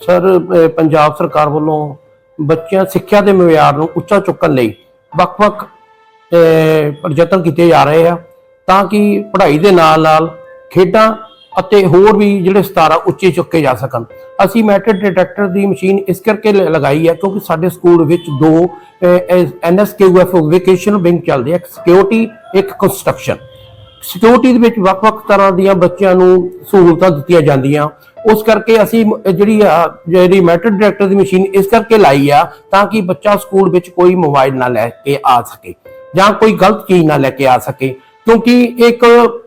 Sir Punjab ਸਰਕਾਰ ਵੱਲੋਂ ਬੱਚਿਆਂ ਸਿੱਖਿਆ ਦੇ ਮਿਆਰ ਨੂੰ ਉੱਚਾ ਚੁੱਕਣ ਲਈ ਵੱਖ-ਵੱਖ ਅਹ, ਕੀਤੇ ਜਾ ਰਹੇ ਆ ਤਾਂ ਕਿ ਪੜ੍ਹਾਈ ਦੇ ਨਾਲ-ਨਾਲ ਖੇਡਾਂ ਅਤੇ ਹੋਰ ਵੀ ਜਿਹੜੇ ਸਤਾਰਾ ਉੱਚੇ ਚੁੱਕੇ ਜਾ ਸਕਣ। ਅਸੀਂ ਮੈਟਰ ਡਿਟੈਕਟਰ ਦੀ ਮਸ਼ੀਨ ਇਸ ਕਰਕੇ ਲ- ਲਗਾਈ ਹੈ ਕਿਉਂਕਿ ਸਾਡੇ ਸਕੂਲ ਵਿੱਚ ਦੋ ਐਨਐਸਕੇਯੂਐਫ ਵੋਕੇਸ਼ਨਲ ਵਿੰਗ ਚੱਲਦੇ ਆ ਇੱਕ ਸਿਕਿਉਰਿਟੀ ਇੱਕ ਕੰਸਟਰਕਸ਼ਨ ਸਿਕਿਉਰਿਟੀ ਦੇ ਵਿੱਚ ਵੱਖ-ਵੱਖ ਤਰ੍ਹਾਂ ਦੀਆਂ ਬੱਚਿਆਂ ਨੂੰ ਸਹੂਲਤਾਂ ਦਿੱਤੀਆਂ ਜਾਂਦੀਆਂ। ਉਸ ਕਰਕੇ ਅਸੀਂ ਜਿਹੜੀ ਆ ਜਿਹੜੀ ਮੈਟਰ ਡਾਇਰੈਕਟਰ ਦੀ ਮਸ਼ੀਨ ਇਸ ਕਰਕੇ ਲਾਈ ਆ ਤਾਂ ਕਿ ਬੱਚਾ ਸਕੂਲ ਵਿੱਚ ਕੋਈ ਮੋਬਾਈਲ ਨਾ ਲੈ ਕੇ ਆ ਸਕੇ ਜਾਂ ਕੋਈ ਗਲਤ ਚੀਜ਼ ਨਾ ਲੈ ਕੇ ਆ ਸਕੇ। ਕਿਉਂਕਿ ਇੱਕ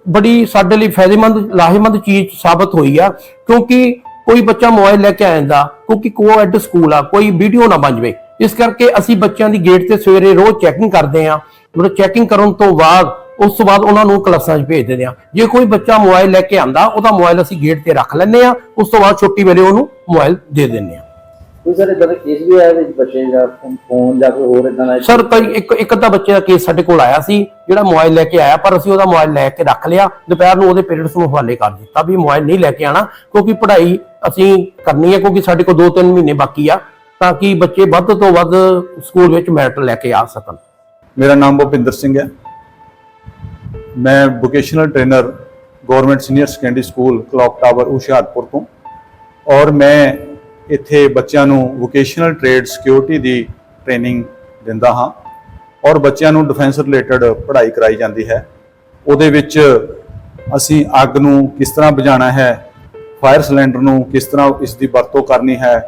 ਬੜੀ ਸਾਡੇ ਲਈ ਫਾਇਦੇਮੰਦ, ਲਾਹੇਮੰਦ ਚੀਜ਼ ਸਾਬਤ ਹੋਈ ਆ। ਕਿਉਂਕਿ ਕੋਈ ਬੱਚਾ ਮੋਬਾਈਲ ਲੈ ਕੇ ਆ ਜਾਂਦਾ, ਕਿਉਂਕਿ ਕੋਐਡ ਸਕੂਲ ਆ, ਕੋਈ ਵੀਡੀਓ ਨਾ ਬਣ ਜਵੇ। ਇਸ ਕਰਕੇ ਅਸੀਂ ਬੱਚਿਆਂ ਦੀ ਗੇਟ ਤੇ ਸਵੇਰੇ ਰੋਜ਼ ਚੈਕਿੰਗ ਕਰਦੇ ਆ। ਮਤਲਬ ਚੈਕਿੰਗ ਕਰਨ ਤੋਂ ਬਾਅਦ ਉਸ ਤੋਂ ਬਾਅਦ ਉਹਨਾਂ ਨੂੰ ਕਲਾਸਾਂ 'ਚ ਭੇਜ ਦਿੰਦੇ ਆ ਜੇ ਕੋਈ ਬੱਚਾ ਮੋਬਾਈਲ ਲੈ ਕੇ ਆਂਦਾ ਉਹਦਾ ਮੋਬਾਈਲ ਅਸੀਂ ਗੇਟ ਤੇ ਰੱਖ ਲੈਂਦੇ ਆ ਉਸ ਤੋਂ ਬਾਅਦ ਛੁੱਟੀ ਵੇਲੇ ਉਹਨੂੰ ਮੋਬਾਈਲ ਦੇ ਦਿੰਦੇ ਆ ਕੋਈ ਸਰ ਇਦਾਂ ਦਾ ਕੇਸ ਵੀ ਆਇਆ ਵਿੱਚ ਬੱਚੇ ਦਾ ਫੋਨ ਜਾਂ ਕੋਈ ਹੋਰ ਇਦਾਂ ਦਾ ਸਰ ਕਈ ਇੱਕ ਇੱਕ ਅੱਧਾ ਬੱਚੇ ਦਾ ਕੇਸ ਸਾਡੇ ਕੋਲ ਆਇਆ ਸੀ ਜਿਹੜਾ ਮੋਬਾਈਲ ਲੈ ਕੇ ਆਇਆ ਪਰ ਅਸੀਂ ਉਹਦਾ ਮੋਬਾਈਲ ਲੈ ਕੇ ਰੱਖ ਲਿਆ। ਦੁਪਹਿਰ ਨੂੰ ਉਹਦੇ ਪੇਰੈਂਟਸ ਨੂੰ ਹਵਾਲੇ ਕਰ ਦਿੱਤਾ ਵੀ ਮੋਬਾਈਲ ਨਹੀਂ ਲੈ ਕੇ ਆਣਾ ਕਿਉਂਕਿ ਪੜ੍ਹਾਈ ਅਸੀਂ ਕਰਨੀ ਹੈ ਕਿਉਂਕਿ ਸਾਡੇ ਕੋਲ 2-3 ਮਹੀਨੇ ਬਾਕੀ ਆ ਤਾਂ ਕਿ ਬੱਚੇ ਵੱਧ ਤੋਂ ਵੱਧ ਸਕੂਲ ਵਿੱਚ ਮੈਰਿਟ ਲੈ ਕੇ ਆ ਸਕਣ। ਮੇਰਾ ਨਾਮ ਭੁਪਿੰਦਰ ਸਿੰਘ ਹੈ। ਮੈਂ vocational trainer government senior secondary school clock tower Hoshiarpur ਤੋਂ। ਔਰ ਮੈਂ ਇੱਥੇ ਬੱਚਿਆਂ ਨੂੰ ਵੋਕੇਸ਼ਨਲ ਟ੍ਰੇਡ ਸਿਕਿਉਰਿਟੀ ਦੀ ਟ੍ਰੇਨਿੰਗ ਦਿੰਦਾ ਹਾਂ। ਔਰ ਬੱਚਿਆਂ ਨੂੰ ਡਿਫੈਂਸ ਰਿਲੇਟਡ ਪੜ੍ਹਾਈ ਕਰਾਈ ਜਾਂਦੀ ਹੈ। ਉਹਦੇ ਵਿੱਚ ਅਸੀਂ ਅੱਗ ਨੂੰ ਕਿਸ ਤਰ੍ਹਾਂ ਬੁਝਾਉਣਾ ਹੈ ਫਾਇਰ ਸਿਲੰਡਰ ਨੂੰ ਕਿਸ ਤਰ੍ਹਾਂ ਇਸ ਦੀ ਵਰਤੋਂ ਕਰਨੀ ਹੈ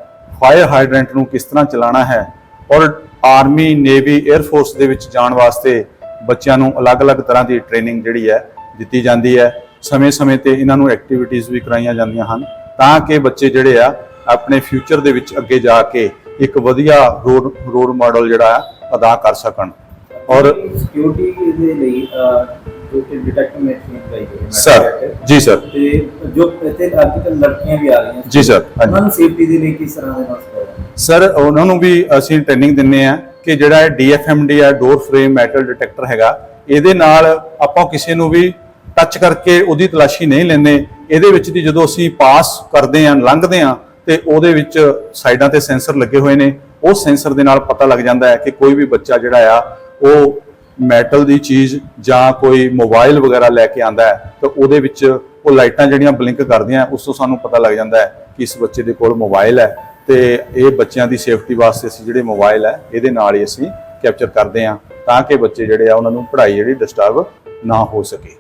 ਫਾਇਰ ਹਾਈਡਰੈਂਟ ਨੂੰ ਕਿਸ ਤਰ੍ਹਾਂ ਚਲਾਉਣਾ ਹੈ, ਔਰ ਆਰਮੀ ਨੇਵੀ 에ਅਰ ਫੋਰਸ ਦੇ ਵਿੱਚ ਜਾਣ ਵਾਸਤੇ ਬੱਚਿਆਂ ਨੂੰ ਅਲੱਗ-ਅਲੱਗ ਤਰ੍ਹਾਂ ਦੀ ਟ੍ਰੇਨਿੰਗ ਜਿਹੜੀ ਹੈ ਦਿੱਤੀ ਜਾਂਦੀ ਹੈ। ਸਮੇਂ-ਸਮੇਂ ਤੇ ਇਹਨਾਂ ਨੂੰ ਐਕਟੀਵਿਟੀਜ਼ ਵੀ ਕਰਾਈਆਂ ਜਾਂਦੀਆਂ ਹਨ ਤਾਂ ਕਿ ਬੱਚੇ ਜਿਹੜੇ ਆ ਆਪਣੇ ਫਿਊਚਰ ਦੇ ਵਿੱਚ ਅੱਗੇ ਜਾ ਕੇ ਇੱਕ ਵਧੀਆ ਰੋਲ ਰੋਲ ਮਾਡਲ ਜਿਹੜਾ ਆ ਅਦਾ ਕਰ ਸਕਣ। ਔਰ ਸਿਕਿਉਰਿਟੀ ਦੇ ਲਈ ਜੋ ਕਿ ਡਿਟੈਕਟਰ ਮਸ਼ੀਨ ਚਾਹੀਦੀ ਹੈ। ਸਰ ਜੀ ਸਰ ਤੇ ਜੋ ਇੱਥੇ ਅੱਜ ਲੜਕੀਆਂ ਵੀ ਆ ਰਹੀਆਂ ਜੀ ਸਰ ਹਾਂਜੀ। ਉਹਨਾਂ ਨੂੰ ਸੇਫਟੀ ਦੇ ਲਈ ਕਿਸ ਤਰ੍ਹਾਂ ਦੇ ਸਿਖਾਇਆ ਸਰ ਉਹਨਾਂ ਨੂੰ ਵੀ ਅਸੀਂ ਟ੍ਰੇਨਿੰਗ ਦਿੰਨੇ ਆ ਕਿ ਜਿਹੜਾ ਇਹ DFMD ਆ ਡੋਰ ਫਰੇਮ ਮੈਟਲ ਡਿਟੈਕਟਰ ਹੈਗਾ, ਇਹਦੇ ਨਾਲ ਆਪਾਂ ਕਿਸੇ ਨੂੰ ਵੀ ਟੱਚ ਕਰਕੇ ਉਹਦੀ ਤਲਾਸ਼ੀ ਨਹੀਂ ਲੈਂਦੇ। ਇਹਦੇ ਵਿੱਚ ਦੀ ਜਦੋਂ ਅਸੀਂ ਪਾਸ ਕਰਦੇ ਆ ਲੰਘਦੇ ਆ ਤੇ ਉਹਦੇ ਵਿੱਚ ਸਾਈਡਾਂ ਤੇ ਸੈਂਸਰ ਲੱਗੇ ਹੋਏ ਨੇ। ਉਹ ਸੈਂਸਰ ਦੇ ਨਾਲ ਪਤਾ ਲੱਗ ਜਾਂਦਾ ਹੈ ਕਿ ਕੋਈ ਵੀ ਬੱਚਾ ਜਿਹੜਾ ਆ, ਉਹ ਮੈਟਲ ਦੀ ਚੀਜ਼ ਜਾਂ ਕੋਈ ਮੋਬਾਈਲ ਵਗੈਰਾ ਲੈ ਕੇ ਆਂਦਾ ਹੈ, ਤਾਂ ਉਹਦੇ ਵਿੱਚ ਉਹ ਲਾਈਟਾਂ ਜਿਹੜੀਆਂ ਬਲਿੰਕ ਕਰਦੀਆਂ, ਉਸ ਤੋਂ ਸਾਨੂੰ ਪਤਾ ਲੱਗ ਜਾਂਦਾ ਹੈ ਕਿ ਇਸ ਬੱਚੇ ਦੇ ਕੋਲ ਮੋਬਾਈਲ ਹੈ। ਤੇ ਇਹ ਬੱਚਿਆਂ ਦੀ ਸੇਫਟੀ ਵਾਸਤੇ ਅਸੀਂ ਜਿਹੜੇ ਮੋਬਾਈਲ ਹੈ ਇਹਦੇ ਨਾਲ ਹੀ ਅਸੀਂ ਕੈਪਚਰ ਕਰਦੇ ਹਾਂ ਤਾਂ ਕਿ ਬੱਚੇ ਜਿਹੜੇ ਆ, ਉਹਨਾਂ ਨੂੰ ਪੜ੍ਹਾਈ ਜਿਹੜੀ ਡਿਸਟਰਬ ਨਾ ਹੋ ਸਕੇ।